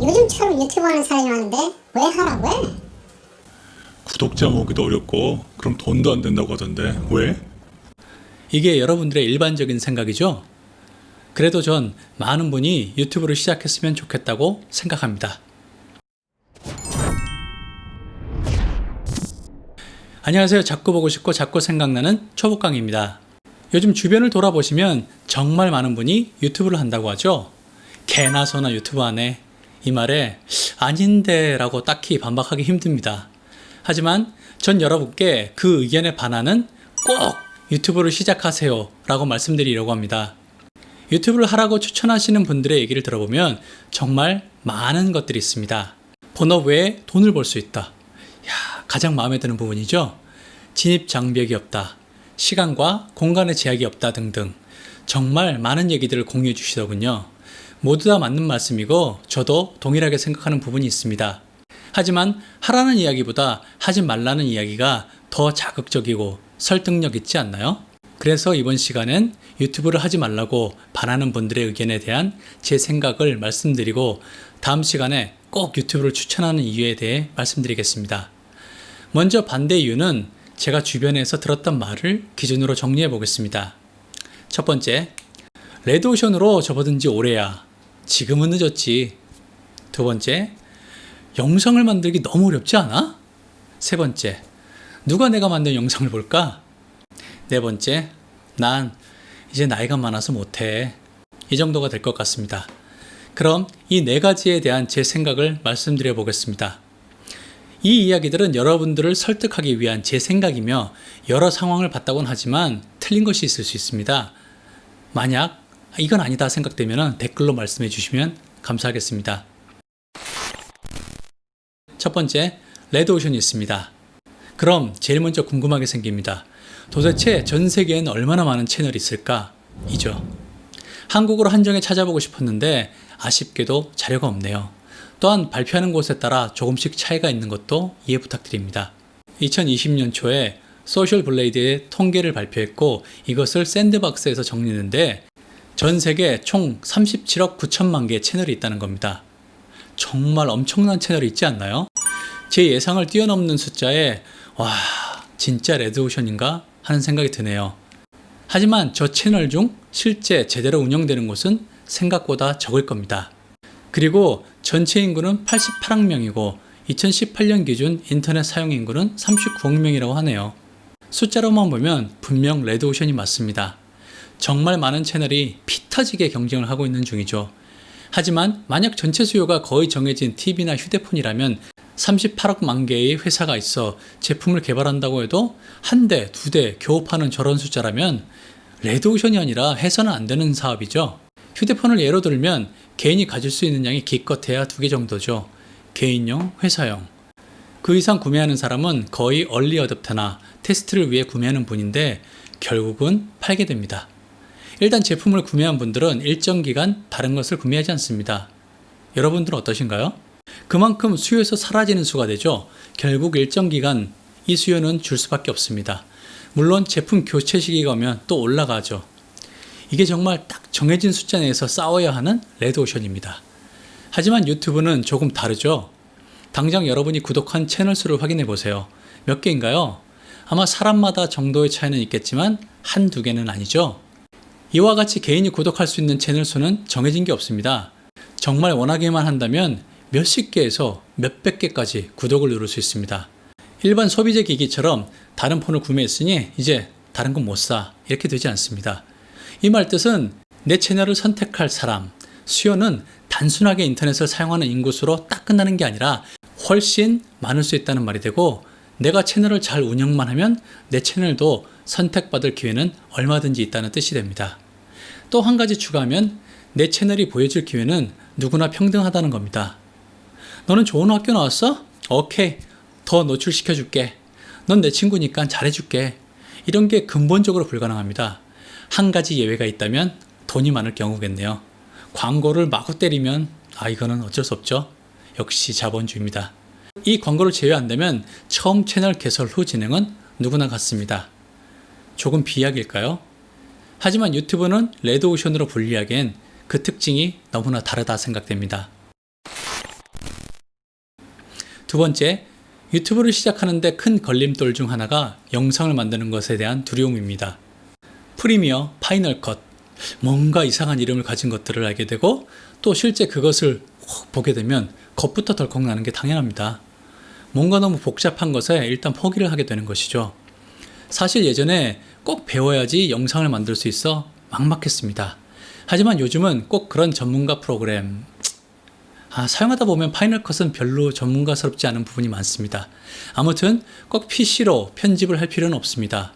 요즘처럼 유튜브 하는 사람이 많은데 왜 하라고 해? 구독자 모으기도 어렵고 그럼 돈도 안 된다고 하던데 왜? 이게 여러분들의 일반적인 생각이죠? 그래도 전 많은 분이 유튜브를 시작했으면 좋겠다고 생각합니다. 안녕하세요. 자꾸 보고 싶고 자꾸 생각나는 초복강입니다. 요즘 주변을 돌아보시면 정말 많은 분이 유튜브를 한다고 하죠. 개나 소나 유튜브 하네. 이 말에 아닌데 라고 딱히 반박하기 힘듭니다. 하지만 전 여러분께 그 의견에 반하는 꼭 유튜브를 시작하세요 라고 말씀드리려고 합니다. 유튜브를 하라고 추천하시는 분들의 얘기를 들어보면 정말 많은 것들이 있습니다. 본업 외에 돈을 벌 수 있다. 야, 가장 마음에 드는 부분이죠. 진입 장벽이 없다. 시간과 공간의 제약이 없다 등등. 정말 많은 얘기들을 공유해 주시더군요. 모두 다 맞는 말씀이고 저도 동일하게 생각하는 부분이 있습니다. 하지만 하라는 이야기보다 하지 말라는 이야기가 더 자극적이고 설득력 있지 않나요? 그래서 이번 시간엔 유튜브를 하지 말라고 반하는 분들의 의견에 대한 제 생각을 말씀드리고 다음 시간에 꼭 유튜브를 추천하는 이유에 대해 말씀드리겠습니다. 먼저 반대 이유는 제가 주변에서 들었던 말을 기준으로 정리해 보겠습니다. 첫 번째, 레드오션으로 접어든 지 오래야. 지금은 늦었지. 두 번째, 영상을 만들기 너무 어렵지 않아? 세 번째, 누가 내가 만든 영상을 볼까? 네 번째, 난 이제 나이가 많아서 못해. 이 정도가 될 것 같습니다. 그럼 이 네 가지에 대한 제 생각을 말씀드려 보겠습니다. 이 이야기들은 여러분들을 설득하기 위한 제 생각이며 여러 상황을 봤다곤 하지만 틀린 것이 있을 수 있습니다. 만약 이건 아니다 생각되면 댓글로 말씀해 주시면 감사하겠습니다. 첫 번째, 레드오션이 있습니다. 그럼 제일 먼저 궁금하게 생깁니다. 도대체 전 세계엔 얼마나 많은 채널이 있을까? 이죠. 한국어로 한정에 찾아보고 싶었는데 아쉽게도 자료가 없네요. 또한 발표하는 곳에 따라 조금씩 차이가 있는 것도 이해 부탁드립니다. 2020년 초에 소셜 블레이드의 통계를 발표했고 이것을 샌드박스에서 정리했는데 전 세계 총 37억 9천만 개의 채널이 있다는 겁니다. 정말 엄청난 채널이 있지 않나요? 제 예상을 뛰어넘는 숫자에 와 진짜 레드오션인가 하는 생각이 드네요. 하지만 저 채널 중 실제 제대로 운영되는 곳은 생각보다 적을 겁니다. 그리고 전체 인구는 88억 명이고 2018년 기준 인터넷 사용 인구는 39억 명이라고 하네요. 숫자로만 보면 분명 레드오션이 맞습니다. 정말 많은 채널이 피 터지게 경쟁을 하고 있는 중이죠. 하지만 만약 전체 수요가 거의 정해진 TV나 휴대폰이라면 38억 만 개의 회사가 있어 제품을 개발한다고 해도 한 대, 두 대 겨우 파는 저런 숫자라면 레드오션이 아니라 해서는 안 되는 사업이죠. 휴대폰을 예로 들면 개인이 가질 수 있는 양이 기껏해야 두 개 정도죠. 개인용, 회사용. 그 이상 구매하는 사람은 거의 얼리 어댑터나 테스트를 위해 구매하는 분인데 결국은 팔게 됩니다. 일단 제품을 구매한 분들은 일정 기간 다른 것을 구매하지 않습니다. 여러분들은 어떠신가요? 그만큼 수요에서 사라지는 수가 되죠. 결국 일정 기간 이 수요는 줄 수밖에 없습니다. 물론 제품 교체 시기가 오면 또 올라가죠. 이게 정말 딱 정해진 숫자 내에서 싸워야 하는 레드오션입니다. 하지만 유튜브는 조금 다르죠. 당장 여러분이 구독한 채널 수를 확인해 보세요. 몇 개인가요? 아마 사람마다 정도의 차이는 있겠지만 한두 개는 아니죠. 이와 같이 개인이 구독할 수 있는 채널 수는 정해진 게 없습니다. 정말 원하기만 한다면 몇십 개에서 몇백 개까지 구독을 누를 수 있습니다. 일반 소비재 기기처럼 다른 폰을 구매했으니 이제 다른 건 못 사. 이렇게 되지 않습니다. 이 말 뜻은 내 채널을 선택할 사람, 수요는 단순하게 인터넷을 사용하는 인구수로 딱 끝나는 게 아니라 훨씬 많을 수 있다는 말이 되고 내가 채널을 잘 운영만 하면 내 채널도 선택받을 기회는 얼마든지 있다는 뜻이 됩니다. 또 한 가지 추가하면 내 채널이 보여줄 기회는 누구나 평등하다는 겁니다. 너는 좋은 학교 나왔어? 오케이. 더 노출시켜 줄게. 넌 내 친구니까 잘해줄게. 이런 게 근본적으로 불가능합니다. 한 가지 예외가 있다면 돈이 많을 경우겠네요. 광고를 마구 때리면 아 이거는 어쩔 수 없죠. 역시 자본주의입니다. 이 광고를 제외한다면 처음 채널 개설 후 진행은 누구나 같습니다. 조금 비약일까요? 하지만 유튜브는 레드오션으로 분리하기엔 그 특징이 너무나 다르다 생각됩니다. 두 번째, 유튜브를 시작하는데 큰 걸림돌 중 하나가 영상을 만드는 것에 대한 두려움입니다. 프리미어, 파이널 컷, 뭔가 이상한 이름을 가진 것들을 알게 되고 또 실제 그것을 혹 보게 되면 겁부터 덜컥 나는 게 당연합니다. 뭔가 너무 복잡한 것에 일단 포기를 하게 되는 것이죠. 사실 예전에 꼭 배워야지 영상을 만들 수 있어 막막했습니다. 하지만 요즘은 꼭 그런 전문가 프로그램, 아, 사용하다 보면 파이널 컷은 별로 전문가스럽지 않은 부분이 많습니다. 아무튼 꼭 PC로 편집을 할 필요는 없습니다.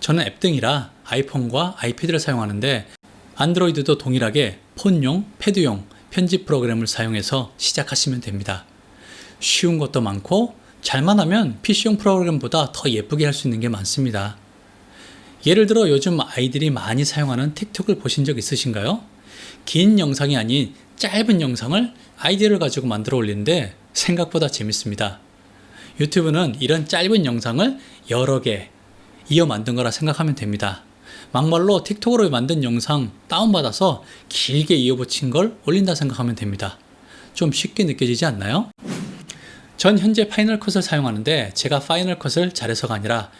저는 앱 등이라 아이폰과 아이패드를 사용하는데 안드로이드도 동일하게 폰용, 패드용 편집 프로그램을 사용해서 시작하시면 됩니다. 쉬운 것도 많고 잘만 하면 PC용 프로그램보다 더 예쁘게 할 수 있는 게 많습니다. 예를 들어 요즘 아이들이 많이 사용하는 틱톡을 보신 적 있으신가요? 긴 영상이 아닌 짧은 영상을 아이디어를 가지고 만들어 올리는데 생각보다 재밌습니다. 유튜브는 이런 짧은 영상을 여러 개 이어 만든 거라 생각하면 됩니다. 막말로 틱톡으로 만든 영상 다운받아서 길게 이어 붙인 걸 올린다 생각하면 됩니다. 좀 쉽게 느껴지지 않나요? 전 현재 파이널 컷을 사용하는데 제가 파이널 컷을 잘해서가 아니라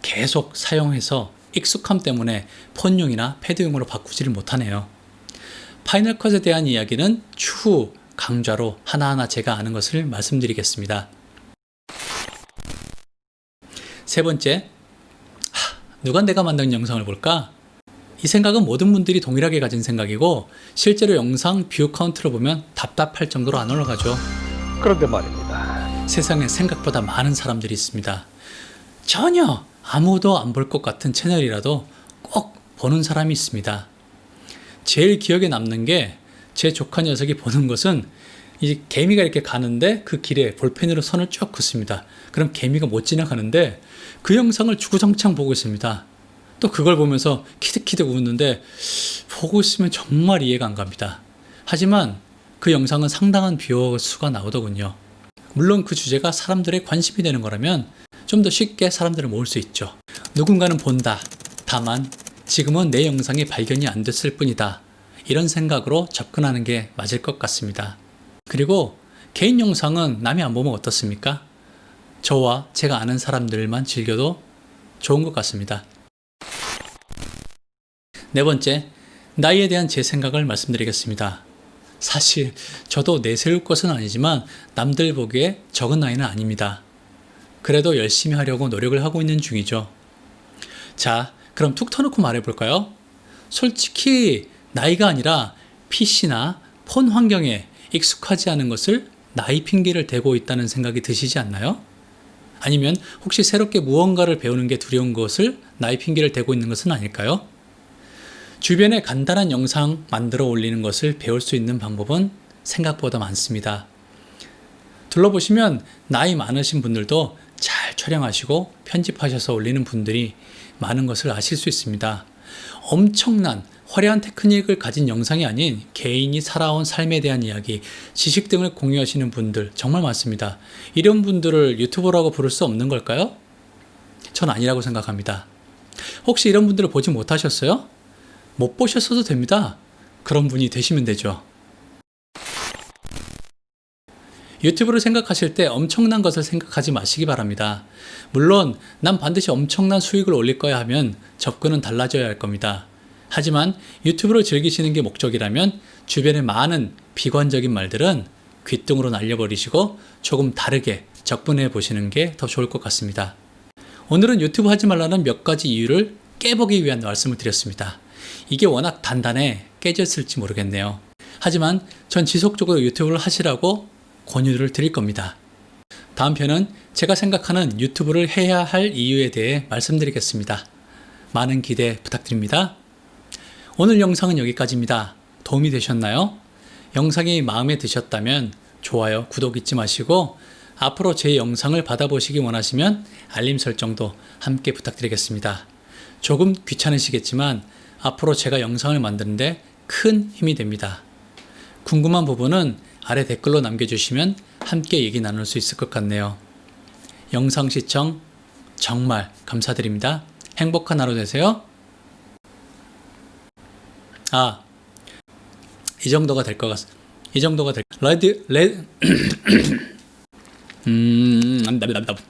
계속 사용해서 익숙함 때문에 폰용이나 패드용으로 바꾸지를 못하네요. 파이널 컷에 대한 이야기는 추후 강좌로 하나하나 제가 아는 것을 말씀드리겠습니다. 세 번째, 하, 누가 내가 만든 영상을 볼까? 이 생각은 모든 분들이 동일하게 가진 생각이고 실제로 영상 뷰 카운트를 보면 답답할 정도로 안 올라가죠. 그런데 말입니다. 세상에 생각보다 많은 사람들이 있습니다. 전혀 아무도 안 볼 것 같은 채널이라도 꼭 보는 사람이 있습니다. 제일 기억에 남는 게 제 조카 녀석이 보는 것은 이 개미가 이렇게 가는데 그 길에 볼펜으로 선을 쭉 긋습니다. 그럼 개미가 못 지나가는데 그 영상을 주구장창 보고 있습니다. 또 그걸 보면서 키득키득 웃는데 보고 있으면 정말 이해가 안 갑니다. 하지만 그 영상은 상당한 뷰어 수가 나오더군요. 물론 그 주제가 사람들의 관심이 되는 거라면 좀 더 쉽게 사람들을 모을 수 있죠. 누군가는 본다. 다만 지금은 내 영상이 발견이 안 됐을 뿐이다. 이런 생각으로 접근하는 게 맞을 것 같습니다. 그리고 개인 영상은 남이 안 보면 어떻습니까? 저와 제가 아는 사람들만 즐겨도 좋은 것 같습니다. 네 번째, 나이에 대한 제 생각을 말씀드리겠습니다. 사실 저도 내세울 것은 아니지만 남들 보기에 적은 나이는 아닙니다. 그래도 열심히 하려고 노력을 하고 있는 중이죠. 자, 그럼 툭 터놓고 말해볼까요? 솔직히 나이가 아니라 PC나 폰 환경에 익숙하지 않은 것을 나이 핑계를 대고 있다는 생각이 드시지 않나요? 아니면 혹시 새롭게 무언가를 배우는 게 두려운 것을 나이 핑계를 대고 있는 것은 아닐까요? 주변에 간단한 영상 만들어 올리는 것을 배울 수 있는 방법은 생각보다 많습니다. 둘러보시면 나이 많으신 분들도 잘 촬영하시고 편집하셔서 올리는 분들이 많은 것을 아실 수 있습니다. 엄청난 화려한 테크닉을 가진 영상이 아닌 개인이 살아온 삶에 대한 이야기, 지식 등을 공유하시는 분들 정말 많습니다. 이런 분들을 유튜버라고 부를 수 없는 걸까요? 전 아니라고 생각합니다. 혹시 이런 분들을 보지 못하셨어요? 못 보셨어도 됩니다. 그런 분이 되시면 되죠. 유튜브를 생각하실 때 엄청난 것을 생각하지 마시기 바랍니다. 물론, 난 반드시 엄청난 수익을 올릴 거야 하면 접근은 달라져야 할 겁니다. 하지만 유튜브를 즐기시는 게 목적이라면 주변의 많은 비관적인 말들은 귓등으로 날려버리시고 조금 다르게 접근해 보시는 게 더 좋을 것 같습니다. 오늘은 유튜브 하지 말라는 몇 가지 이유를 깨보기 위한 말씀을 드렸습니다. 이게 워낙 단단해 깨졌을지 모르겠네요. 하지만 전 지속적으로 유튜브를 하시라고 권유를 드릴 겁니다. 다음 편은 제가 생각하는 유튜브를 해야 할 이유에 대해 말씀드리겠습니다. 많은 기대 부탁드립니다. 오늘 영상은 여기까지입니다. 도움이 되셨나요? 영상이 마음에 드셨다면 좋아요, 구독 잊지 마시고 앞으로 제 영상을 받아보시기 원하시면 알림 설정도 함께 부탁드리겠습니다. 조금 귀찮으시겠지만 앞으로 제가 영상을 만드는데 큰 힘이 됩니다. 궁금한 부분은 아래 댓글로 남겨주시면 함께 얘기 나눌 수 있을 것 같네요. 영상 시청 정말 감사드립니다. 행복한 하루 되세요. 아, 이 정도가 될 것 같, 이 정도가 될, 레드, 레, 음, 남답답답.